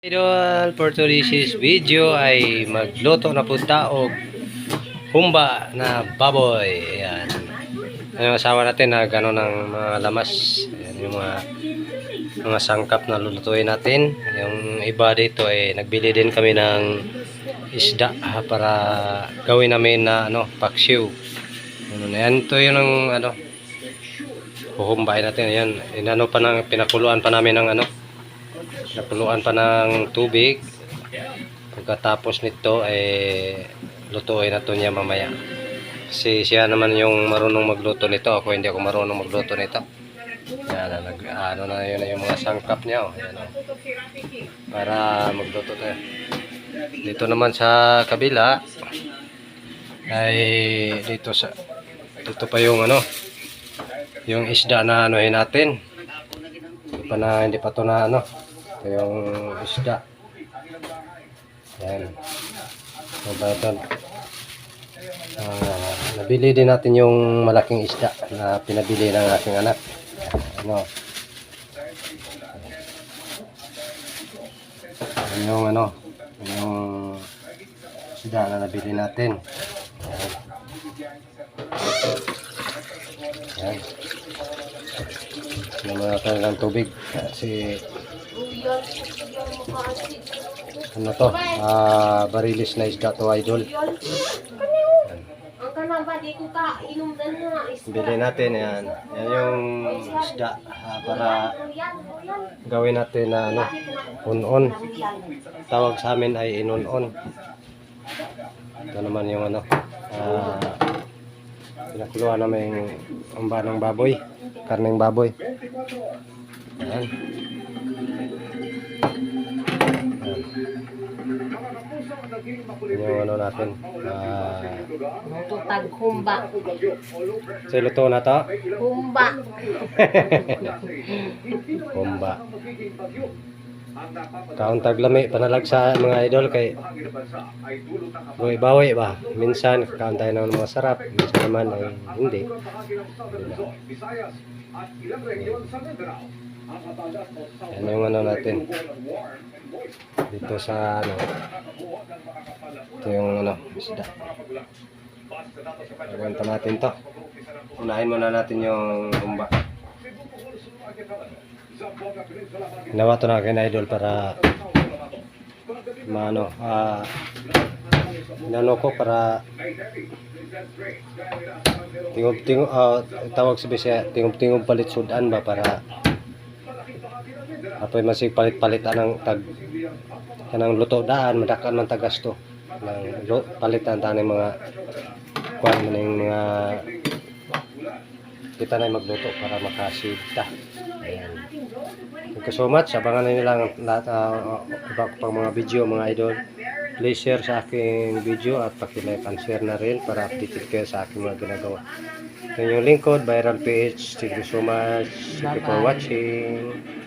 Idol, for today's video ay magluto na po og humba na baboy. Ayan. Ano yung asawa natin na gano'n ng mga lamas. Ayan yung mga mga sangkap na lulutuin natin. Yung iba dito ay nagbili din kami ng isda ah, para gawin namin na ano, paksiw. Ano, Ayan, ito yun ang ano, huhumbain natin. Ayan, inano pa ng, pinakuluan pa namin ng ano, napuluan pa ng tubig. Pagkatapos nito eh lutuin na niya mamaya. Kasi siya naman yung marunong magluto nito. Ako hindi ako marunong magluto nito. Yan nag ano na yun yung mga sangkap niya oh. Yan, oh. para magluto tayo. Dito naman sa kabila ay dito sa dito pa yung ano yung isda na anuhin natin pa na hindi pa to na ano ito yung isda. Yan. Mabatan. Ah, nabili din natin yung malaking isda na pinabili ng aking anak. Ano? Yan yung ano, yung isda na nabili natin. Yan. Yan. Natin ng tubig kasi ano to, ah, barilis na isda to idol. Bili natin yan. Yan yung isda ah, para gawin natin na ano, unon. Tawag sa amin ay inunon. Ito naman yung ano, ah, pinakuluan namin ang ng baboy, karneng baboy. Yan. Yan. Yan yung ano natin. Ah, Tutag humba. luto na to. Humba. Bomba. Kaon taglami panalag sa mga idol kay Boy bawi ba? Minsan kaon tayo ng masarap, minsan naman ay hindi. Yan yung ano natin. Dito sa ano. Ito yung ano, isda. Gagawin pa natin to. Unahin muna natin yung humba. Ginawa to na akin idol para maano ah inano ko para tingog tingog ah, tawag sa bisaya tingog tingog palit sudan ba para apoy masig palit palitan ng tag kanang luto daan madakan man tagasto ng lu- palitan taning mga kwan maning mga kita na magluto para makasita ayan Thank you so much. Abangan na nila ang lahat uh, iba ko pang mga video mga idol. Please share sa aking video at paki-like and share na rin para updated kayo sa aking mga ginagawa. Ito yung lingkod, Viral PH. Thank you so much. Thank you for watching.